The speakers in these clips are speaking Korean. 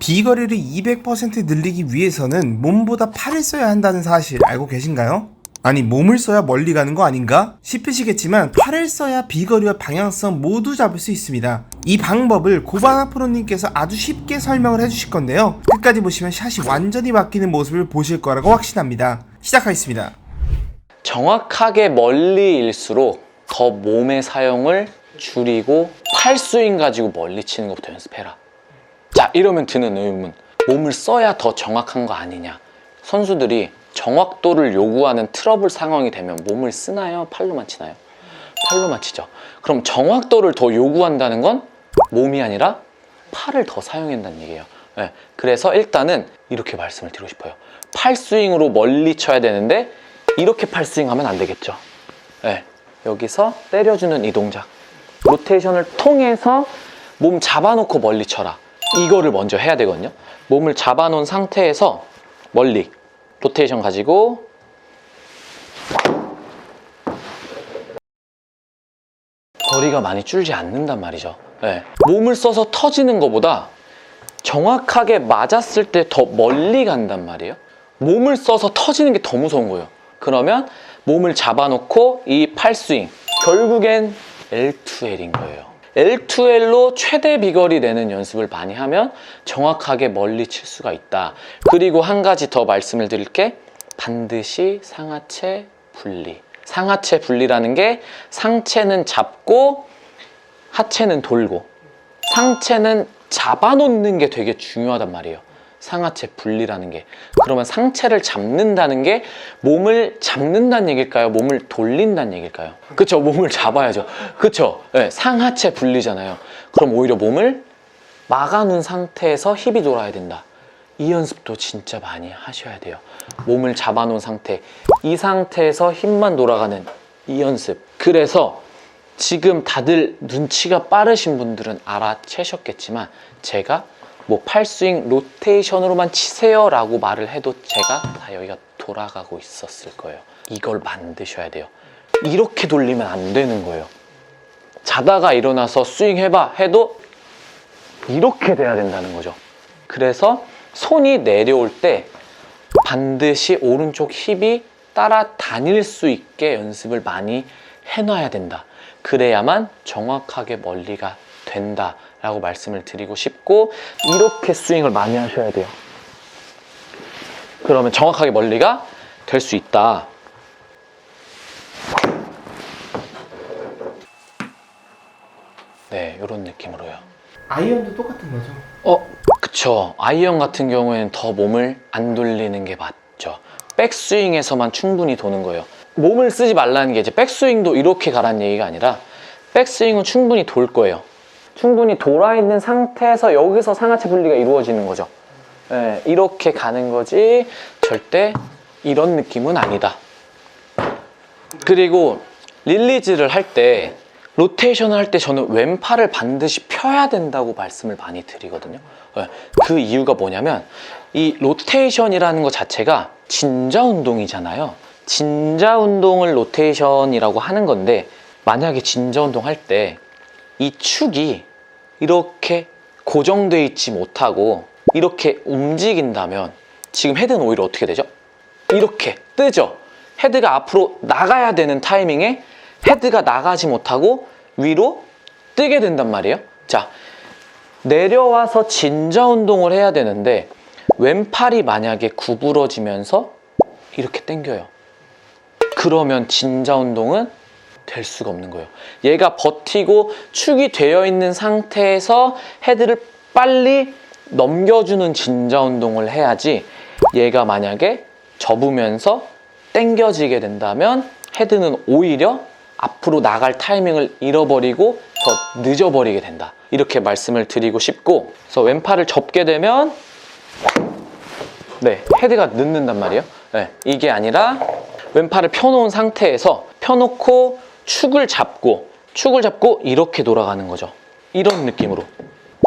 비거리를 200% 늘리기 위해서는 몸보다 팔을 써야 한다는 사실 알고 계신가요? 아니 몸을 써야 멀리 가는 거 아닌가? 싶으시겠지만 팔을 써야 비거리와 방향성 모두 잡을 수 있습니다. 이 방법을 고바나 프로님께서 아주 쉽게 설명을 해주실 건데요. 끝까지 보시면 샷이 완전히 바뀌는 모습을 보실 거라고 확신합니다. 시작하겠습니다. 정확하게 멀리일수록 더 몸의 사용을 줄이고 팔 스윙 가지고 멀리 치는 것부터 연습해라. 자, 이러면 드는 의문. 몸을 써야 더 정확한 거 아니냐. 선수들이 정확도를 요구하는 트러블 상황이 되면 몸을 쓰나요? 팔로만 치나요? 팔로만 치죠. 그럼 정확도를 더 요구한다는 건 몸이 아니라 팔을 더 사용한다는 얘기예요. 네, 그래서 일단은 이렇게 말씀을 드리고 싶어요. 팔 스윙으로 멀리 쳐야 되는데 이렇게 팔 스윙 하면 안 되겠죠. 네, 여기서 때려주는 이 동작. 로테이션을 통해서 몸 잡아놓고 멀리 쳐라. 이거를 먼저 해야 되거든요. 몸을 잡아놓은 상태에서 멀리 로테이션 가지고 거리가 많이 줄지 않는단 말이죠. 네. 몸을 써서 터지는 것보다 정확하게 맞았을 때 더 멀리 간단 말이에요. 몸을 써서 터지는 게 더 무서운 거예요. 그러면 몸을 잡아놓고 이 팔스윙 결국엔 L2L인 거예요. L2L로 최대 비거리 내는 연습을 많이 하면 정확하게 멀리 칠 수가 있다. 그리고 한 가지 더 말씀을 드릴 게 반드시 상하체 분리. 상하체 분리라는 게 상체는 잡고 하체는 돌고 상체는 잡아놓는 게 되게 중요하단 말이에요. 상하체 분리라는 게. 그러면 상체를 잡는다는 게 몸을 잡는다는 얘기일까요? 몸을 돌린다는 얘기일까요? 그쵸, 몸을 잡아야죠. 그쵸, 네, 상하체 분리잖아요. 그럼 오히려 몸을 막아놓은 상태에서 힙이 돌아야 된다. 이 연습도 진짜 많이 하셔야 돼요. 몸을 잡아놓은 상태. 이 상태에서 힘만 돌아가는 이 연습. 그래서 지금 다들 눈치가 빠르신 분들은 알아채셨겠지만 제가 뭐 팔스윙 로테이션으로만 치세요 라고 말을 해도 제가 다 여기가 돌아가고 있었을 거예요. 이걸 만드셔야 돼요. 이렇게 돌리면 안 되는 거예요. 자다가 일어나서 스윙 해봐 해도 이렇게 돼야 된다는 거죠. 그래서 손이 내려올 때 반드시 오른쪽 힙이 따라다닐 수 있게 연습을 많이 해놔야 된다. 그래야만 정확하게 멀리가 된다라고 말씀을 드리고 싶고 이렇게 스윙을 많이 하셔야 돼요. 그러면 정확하게 멀리가 될 수 있다. 네, 이런 느낌으로요. 아이언도 똑같은 거죠. 어, 그쵸. 아이언 같은 경우에는 더 몸을 안 돌리는 게 맞죠. 백스윙에서만 충분히 도는 거예요. 몸을 쓰지 말라는 게 이제 백스윙도 이렇게 가라는 얘기가 아니라 백스윙은 충분히 돌 거예요. 충분히 돌아 있는 상태에서 여기서 상하체 분리가 이루어지는 거죠. 예, 이렇게 가는 거지 절대 이런 느낌은 아니다. 그리고 릴리즈를 할 때 로테이션을 할 때 저는 왼팔을 반드시 펴야 된다고 말씀을 많이 드리거든요. 예, 그 이유가 뭐냐면 이 로테이션이라는 것 자체가 진자 운동이잖아요. 진자 운동을 로테이션이라고 하는 건데 만약에 진자 운동 할때 이 축이 이렇게 고정돼 있지 못하고 이렇게 움직인다면 지금 헤드는 오히려 어떻게 되죠? 이렇게 뜨죠. 헤드가 앞으로 나가야 되는 타이밍에 헤드가 나가지 못하고 위로 뜨게 된단 말이에요. 자, 내려와서 진자 운동을 해야 되는데 왼팔이 만약에 구부러지면서 이렇게 당겨요. 그러면 진자 운동은 될 수가 없는 거예요. 얘가 버티고 축이 되어 있는 상태에서 헤드를 빨리 넘겨주는 진자 운동을 해야지 얘가 만약에 접으면서 당겨지게 된다면 헤드는 오히려 앞으로 나갈 타이밍을 잃어버리고 더 늦어버리게 된다. 이렇게 말씀을 드리고 싶고 그래서 왼팔을 접게 되면 네, 헤드가 늦는단 말이에요. 네, 이게 아니라 왼팔을 펴놓은 상태에서 펴놓고 축을 잡고 축을 잡고 이렇게 돌아가는 거죠. 이런 느낌으로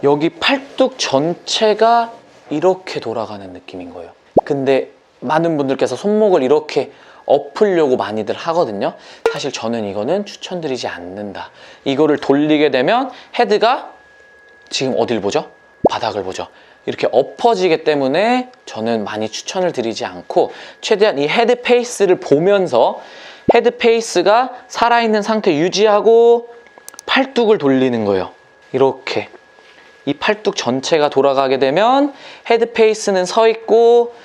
여기 팔뚝 전체가 이렇게 돌아가는 느낌인 거예요. 근데 많은 분들께서 손목을 이렇게 엎으려고 많이들 하거든요. 사실 저는 이거는 추천드리지 않는다. 이거를 돌리게 되면 헤드가 지금 어딜 보죠? 바닥을 보죠. 이렇게 엎어지기 때문에 저는 많이 추천을 드리지 않고 최대한 이 헤드 페이스를 보면서 헤드 페이스가 살아있는 상태 유지하고 팔뚝을 돌리는 거예요. 이렇게 이 팔뚝 전체가 돌아가게 되면 헤드 페이스는 서 있고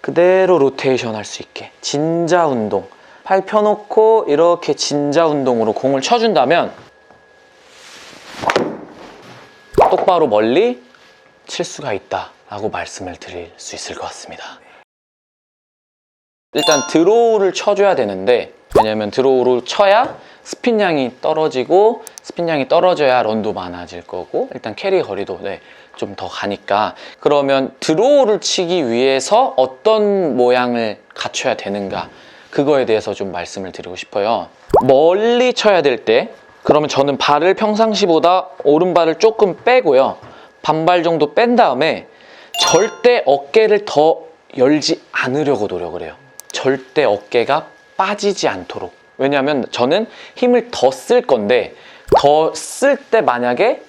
그대로 로테이션 할 수 있게 진자 운동 팔 펴놓고 이렇게 진자 운동으로 공을 쳐준다면 똑바로 멀리 칠 수가 있다라고 말씀을 드릴 수 있을 것 같습니다. 일단 드로우를 쳐줘야 되는데 왜냐면 드로우를 쳐야 스핀량이 떨어지고 스핀량이 떨어져야 런도 많아질 거고 일단 캐리 거리도 네, 좀 더 가니까. 그러면 드로우를 치기 위해서 어떤 모양을 갖춰야 되는가? 그거에 대해서 좀 말씀을 드리고 싶어요. 멀리 쳐야 될 때 그러면 저는 발을 평상시보다 오른발을 조금 빼고요. 반발 정도 뺀 다음에 절대 어깨를 더 열지 않으려고 노력을 해요. 절대 어깨가 빠지지 않도록. 왜냐하면 저는 힘을 더 쓸 건데 더 쓸 때 만약에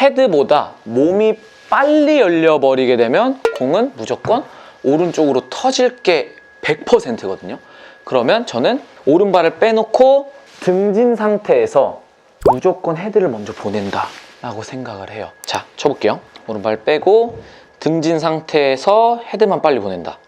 헤드보다 몸이 빨리 열려버리게 되면 공은 무조건 오른쪽으로 터질 게 100%거든요. 그러면 저는 오른발을 빼놓고 등진 상태에서 무조건 헤드를 먼저 보낸다 라고 생각을 해요 자 쳐볼게요 오른발 빼고 등진 상태에서 헤드만 빨리 보낸다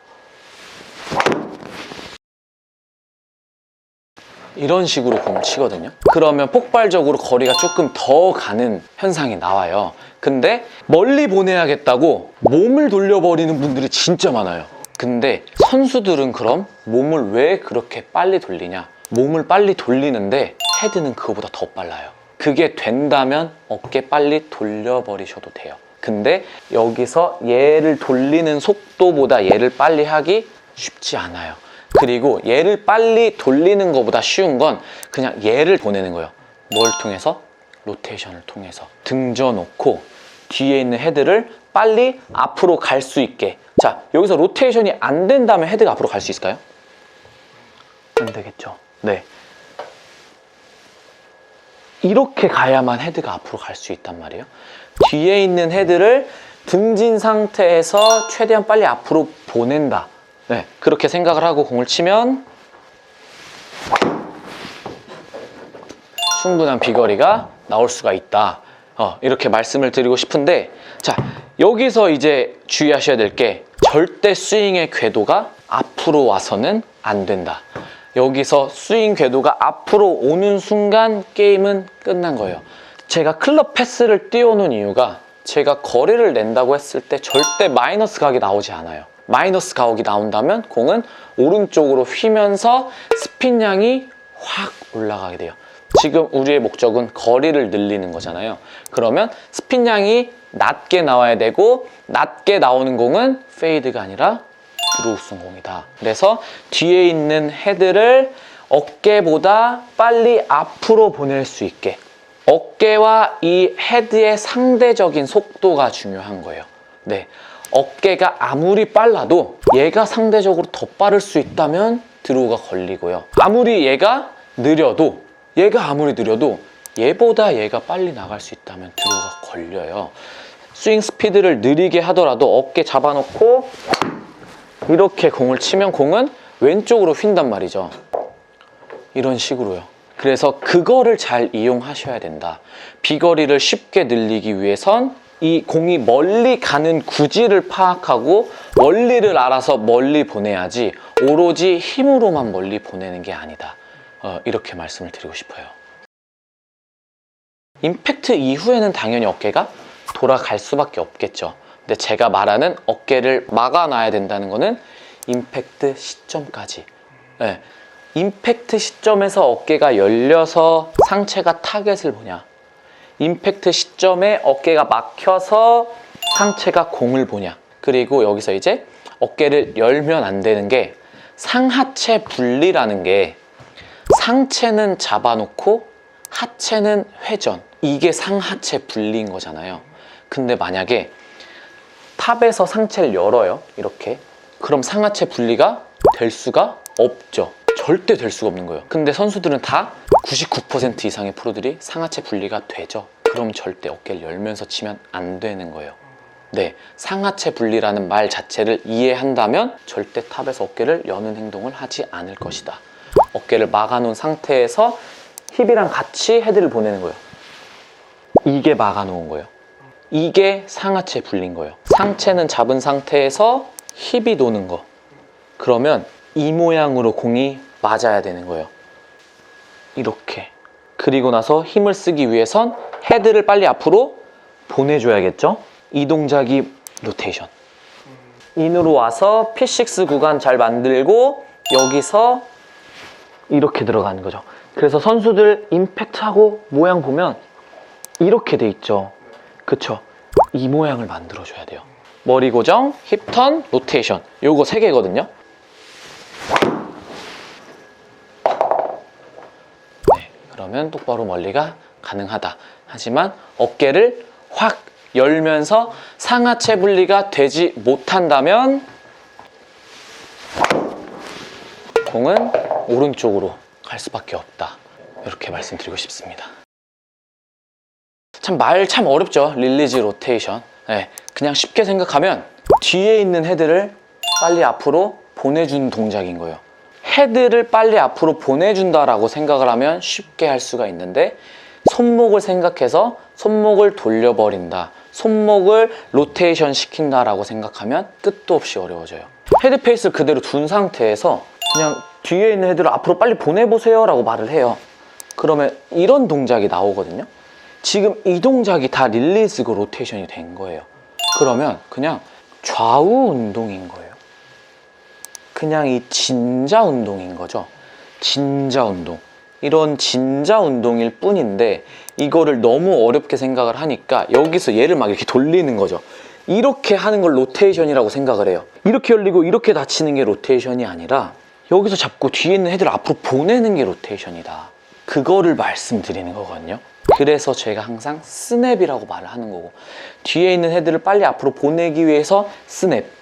이런 식으로 공을 치거든요. 그러면 폭발적으로 거리가 조금 더 가는 현상이 나와요. 근데 멀리 보내야겠다고 몸을 돌려버리는 분들이 진짜 많아요. 근데 선수들은 그럼 몸을 왜 그렇게 빨리 돌리냐? 몸을 빨리 돌리는데 헤드는 그거보다 더 빨라요. 그게 된다면 어깨 빨리 돌려버리셔도 돼요. 근데 여기서 얘를 돌리는 속도보다 얘를 빨리 하기 쉽지 않아요 그리고 얘를 빨리 돌리는 것보다 쉬운 건 그냥 얘를 보내는 거예요. 뭘 통해서? 로테이션을 통해서. 등져 놓고 뒤에 있는 헤드를 빨리 앞으로 갈 수 있게. 자 여기서 로테이션이 안 된다면 헤드가 앞으로 갈 수 있을까요? 안 되겠죠. 네. 이렇게 가야만 헤드가 앞으로 갈 수 있단 말이에요. 뒤에 있는 헤드를 등진 상태에서 최대한 빨리 앞으로 보낸다 네, 그렇게 생각을 하고 공을 치면 충분한 비거리가 나올 수가 있다. 어, 이렇게 말씀을 드리고 싶은데, 자, 여기서 이제 주의하셔야 될 게 절대 스윙의 궤도가 앞으로 와서는 안 된다. 여기서 스윙 궤도가 앞으로 오는 순간 게임은 끝난 거예요. 제가 클럽 패스를 띄워놓은 이유가 제가 거리를 낸다고 했을 때 절대 마이너스 각이 나오지 않아요. 마이너스 가옥이 나온다면 공은 오른쪽으로 휘면서 스핀량이 확 올라가게 돼요. 지금 우리의 목적은 거리를 늘리는 거잖아요. 그러면 스핀량이 낮게 나와야 되고 낮게 나오는 공은 페이드가 아니라 드로우성 공이다. 그래서 뒤에 있는 헤드를 어깨보다 빨리 앞으로 보낼 수 있게 어깨와 이 헤드의 상대적인 속도가 중요한 거예요. 네. 어깨가 아무리 빨라도 얘가 상대적으로 더 빠를 수 있다면 드로우가 걸리고요. 아무리 얘가 느려도 얘가 아무리 느려도 얘보다 얘가 빨리 나갈 수 있다면 드로우가 걸려요. 스윙 스피드를 느리게 하더라도 어깨 잡아놓고 이렇게 공을 치면 공은 왼쪽으로 휜단 말이죠. 이런 식으로요. 그래서 그거를 잘 이용하셔야 된다. 비거리를 쉽게 늘리기 위해선 이 공이 멀리 가는 구질을 파악하고 원리를 알아서 멀리 보내야지 오로지 힘으로만 멀리 보내는 게 아니다. 어, 이렇게 말씀을 드리고 싶어요. 임팩트 이후에는 당연히 어깨가 돌아갈 수밖에 없겠죠. 근데 제가 말하는 어깨를 막아놔야 된다는 거는 임팩트 시점까지. 네. 임팩트 시점에서 어깨가 열려서 상체가 타겟을 보냐. 임팩트 시점에 어깨가 막혀서 상체가 공을 보냐. 그리고 여기서 이제 어깨를 열면 안 되는 게 상하체 분리라는 게 상체는 잡아놓고 하체는 회전. 이게 상하체 분리인 거잖아요. 근데 만약에 탑에서 상체를 열어요. 이렇게. 그럼 상하체 분리가 될 수가 없죠. 절대 될 수가 없는 거예요. 근데 선수들은 다 99% 이상의 프로들이 상하체 분리가 되죠. 그럼 절대 어깨를 열면서 치면 안 되는 거예요. 네, 상하체 분리라는 말 자체를 이해한다면 절대 탑에서 어깨를 여는 행동을 하지 않을 것이다. 어깨를 막아놓은 상태에서 힙이랑 같이 헤드를 보내는 거예요. 이게 막아놓은 거예요. 이게 상하체 분리인 거예요. 상체는 잡은 상태에서 힙이 도는 거. 그러면 이 모양으로 공이 맞아야 되는 거예요. 이렇게. 그리고 나서 힘을 쓰기 위해선 헤드를 빨리 앞으로 보내줘야겠죠? 이 동작이 로테이션. 인으로 와서 P6 구간 잘 만들고 여기서 이렇게 들어가는 거죠. 그래서 선수들 임팩트하고 모양 보면 이렇게 돼 있죠. 그쵸? 이 모양을 만들어 줘야 돼요. 머리 고정, 힙턴, 로테이션. 요거 세 개거든요. 네, 그러면 똑바로 멀리가 가능하다. 하지만 어깨를 확 열면서 상하체 분리가 되지 못한다면 공은 오른쪽으로 갈 수밖에 없다. 이렇게 말씀드리고 싶습니다. 참 말참 어렵죠. 릴리즈 로테이션. 네, 그냥 쉽게 생각하면 뒤에 있는 헤드를 빨리 앞으로 보내주는 동작인 거예요. 헤드를 빨리 앞으로 보내준다라고 생각을 하면 쉽게 할 수가 있는데 손목을 생각해서 손목을 돌려버린다. 손목을 로테이션 시킨다라고 생각하면 끝도 없이 어려워져요. 헤드 페이스를 그대로 둔 상태에서 그냥 뒤에 있는 헤드를 앞으로 빨리 보내보세요 라고 말을 해요. 그러면 이런 동작이 나오거든요. 지금 이 동작이 다 릴리즈고 로테이션이 된 거예요. 그러면 그냥 좌우 운동인 거예요. 그냥 이 진자 운동인 거죠. 진자 운동. 이런 진자 운동일 뿐인데 이거를 너무 어렵게 생각을 하니까 여기서 얘를 막 이렇게 돌리는 거죠. 이렇게 하는 걸 로테이션이라고 생각을 해요. 이렇게 열리고 이렇게 닫히는 게 로테이션이 아니라 여기서 잡고 뒤에 있는 헤드를 앞으로 보내는 게 로테이션이다. 그거를 말씀드리는 거거든요. 그래서 제가 항상 스냅이라고 말을 하는 거고 뒤에 있는 헤드를 빨리 앞으로 보내기 위해서 스냅.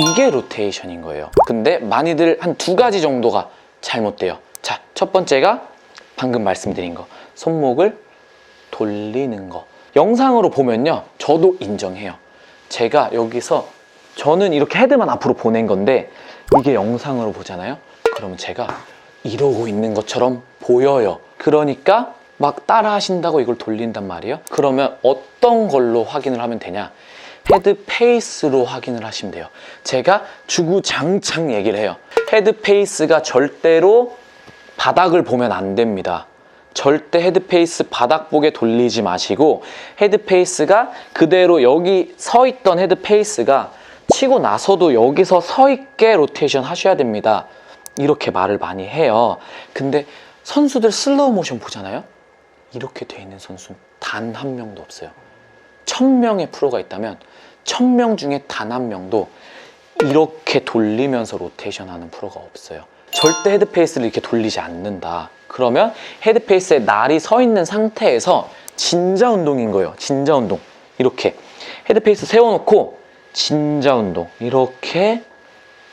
이게 로테이션인 거예요. 근데 많이들 한 두 가지 정도가 잘못돼요. 자, 첫 번째가 방금 말씀드린 거. 손목을 돌리는 거. 영상으로 보면요. 저도 인정해요. 제가 여기서 저는 이렇게 헤드만 앞으로 보낸 건데 이게 영상으로 보잖아요. 그러면 제가 이러고 있는 것처럼 보여요. 그러니까 막 따라 하신다고 이걸 돌린단 말이에요. 그러면 어떤 걸로 확인을 하면 되냐? 헤드 페이스로 확인을 하시면 돼요. 제가 주구장창 얘기를 해요. 헤드 페이스가 절대로 바닥을 보면 안 됩니다. 절대 헤드 페이스 바닥 보게 돌리지 마시고 헤드 페이스가 그대로 여기 서 있던 헤드 페이스가 치고 나서도 여기서 서 있게 로테이션 하셔야 됩니다. 이렇게 말을 많이 해요. 근데 선수들 슬로우 모션 보잖아요. 이렇게 돼 있는 선수 단 한 명도 없어요. 천 명의 프로가 있다면 천명 중에 단 한 명도 이렇게 돌리면서 로테이션 하는 프로가 없어요. 절대 헤드 페이스를 이렇게 돌리지 않는다. 그러면 헤드 페이스에 날이 서 있는 상태에서 진자 운동인 거예요. 진자 운동. 이렇게 헤드 페이스 세워놓고 진자 운동. 이렇게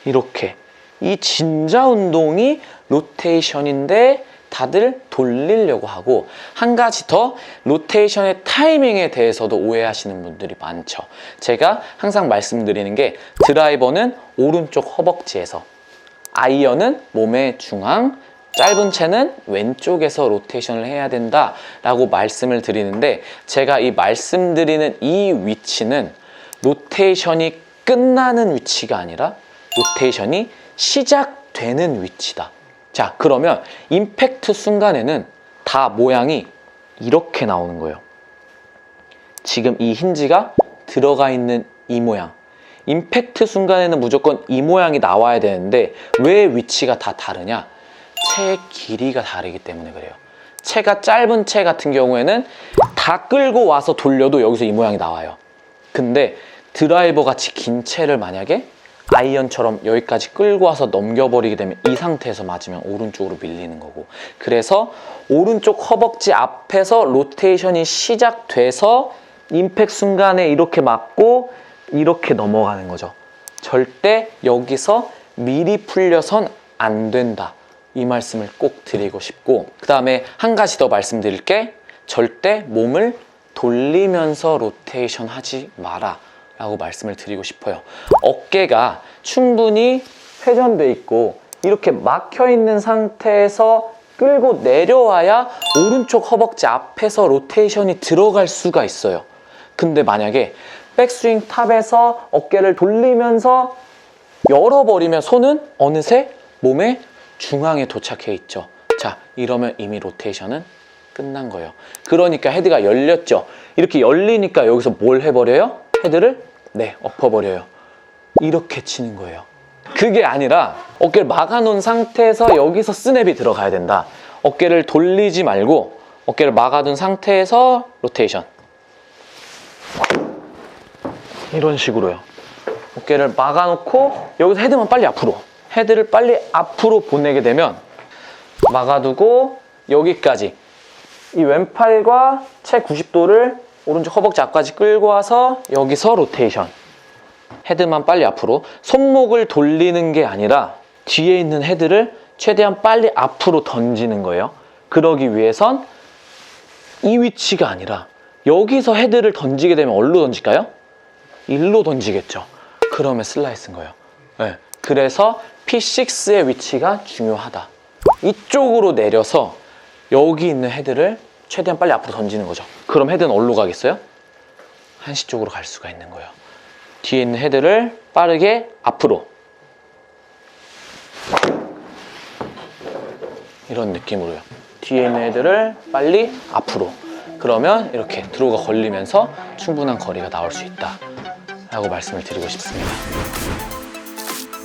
이렇게 이 진자 운동이 로테이션인데 다들 돌리려고 하고 한 가지 더 로테이션의 타이밍에 대해서도 오해하시는 분들이 많죠. 제가 항상 말씀드리는 게 드라이버는 오른쪽 허벅지에서 아이언은 몸의 중앙, 짧은 채는 왼쪽에서 로테이션을 해야 된다 라고 말씀을 드리는데 제가 이 말씀드리는 이 위치는 로테이션이 끝나는 위치가 아니라 로테이션이 시작되는 위치다. 자, 그러면 임팩트 순간에는 다 모양이 이렇게 나오는 거예요. 지금 이 힌지가 들어가 있는 이 모양. 임팩트 순간에는 무조건 이 모양이 나와야 되는데 왜 위치가 다 다르냐? 채의 길이가 다르기 때문에 그래요. 채가 짧은 채 같은 경우에는 다 끌고 와서 돌려도 여기서 이 모양이 나와요. 근데 드라이버 같이 긴 채를 만약에 아이언처럼 여기까지 끌고 와서 넘겨버리게 되면 이 상태에서 맞으면 오른쪽으로 밀리는 거고. 그래서 오른쪽 허벅지 앞에서 로테이션이 시작돼서 임팩 순간에 이렇게 맞고 이렇게 넘어가는 거죠. 절대 여기서 미리 풀려선 안 된다. 이 말씀을 꼭 드리고 싶고. 그 다음에 한 가지 더 말씀드릴 게 절대 몸을 돌리면서 로테이션 하지 마라 라고 말씀을 드리고 싶어요. 어깨가 충분히 회전돼 있고 이렇게 막혀 있는 상태에서 끌고 내려와야 오른쪽 허벅지 앞에서 로테이션이 들어갈 수가 있어요. 근데 만약에 백스윙 탑에서 어깨를 돌리면서 열어버리면 손은 어느새 몸의 중앙에 도착해 있죠. 자, 이러면 이미 로테이션은 끝난 거예요. 그러니까 헤드가 열렸죠. 이렇게 열리니까 여기서 뭘 해버려요? 헤드를 네, 엎어버려요. 이렇게 치는 거예요. 그게 아니라 어깨를 막아놓은 상태에서 여기서 스냅이 들어가야 된다. 어깨를 돌리지 말고 어깨를 막아둔 상태에서 로테이션. 이런 식으로요. 어깨를 막아놓고 여기서 헤드만 빨리 앞으로. 헤드를 빨리 앞으로 보내게 되면 막아두고 여기까지 이 왼팔과 채 90도를 오른쪽 허벅지 앞까지 끌고 와서 여기서 로테이션. 헤드만 빨리 앞으로 손목을 돌리는 게 아니라 뒤에 있는 헤드를 최대한 빨리 앞으로 던지는 거예요. 그러기 위해선 이 위치가 아니라 여기서 헤드를 던지게 되면 어디로 던질까요? 일로 던지겠죠. 그러면 슬라이스인 거예요. 네. 그래서 P6의 위치가 중요하다. 이쪽으로 내려서 여기 있는 헤드를 최대한 빨리 앞으로 던지는 거죠. 그럼 헤드는 어디로 가겠어요? 한시 쪽으로 갈 수가 있는 거예요. 뒤에 있는 헤드를 빠르게 앞으로 이런 느낌으로요. 뒤에 있는 헤드를 빨리 앞으로 그러면 이렇게 드로우가 걸리면서 충분한 거리가 나올 수 있다 라고 말씀을 드리고 싶습니다.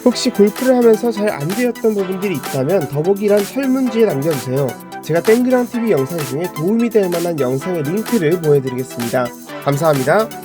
혹시 골프를 하면서 잘 안 되었던 부분들이 있다면 더보기란 설문지에 남겨주세요. 제가 땡그랑 TV 영상 중에 도움이 될 만한 영상의 링크를 보여드리겠습니다. 감사합니다.